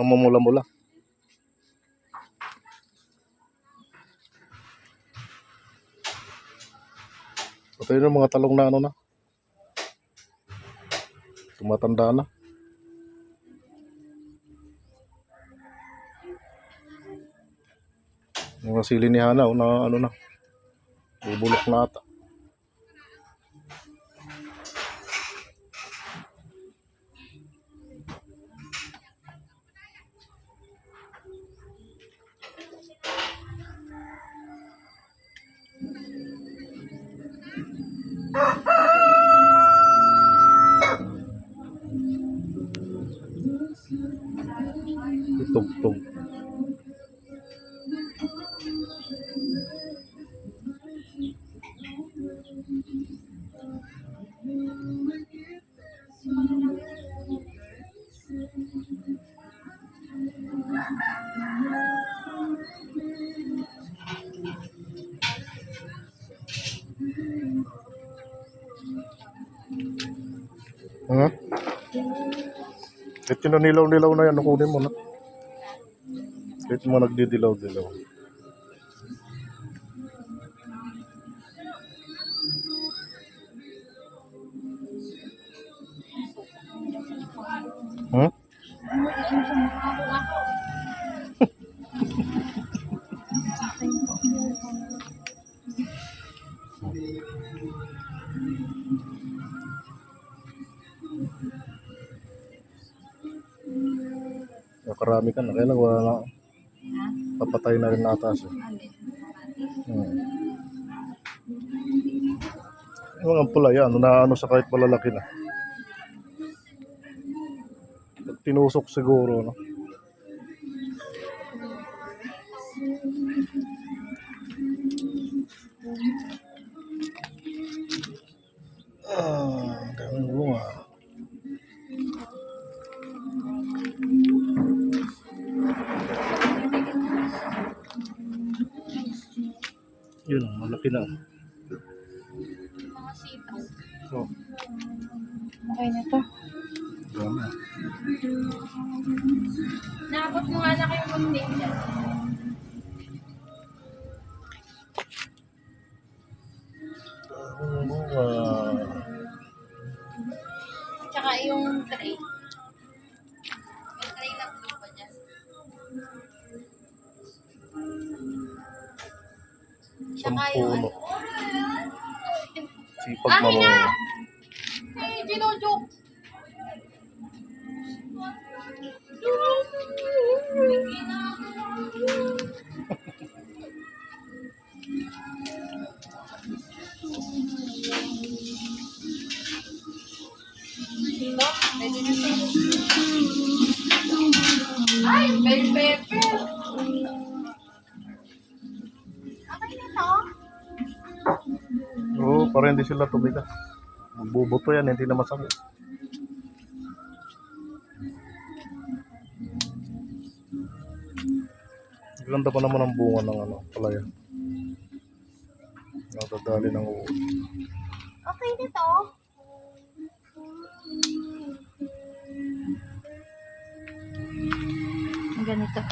Namumula-mula. Ito yun mga talong na ano na. Tumatanda na. Yung sili ni Hana, oh, na ano na. Bubulok na ata. Tugtog. Ha? Ito na nilaw-nilaw na yan, kunin mo na. Kahit mo nagdidilaw-dilaw. Nakarami ka na. Kaya lang wala na. Papatay na rin nata siya. Hmm. Yung mga pula yan, na ano sa kahit malalaki na. Tinusok siguro, no? Yun, malaki na. Mga sitaw. Oh, Okay na to. dami. Naabot mo nga na kayo kunti dyan. Daming bunga. Tsaka yung tray. May tray na blue pa dyan. Sampuno. ano. Sipag na! Hey, to. Ay, bell pepper! Para hindi sila tumigas. Magbubuto yan, hindi na masakit. Ganda pa naman ang bunga ng ano, palaya. Nakadali ng uod. Okay na to? Ganito.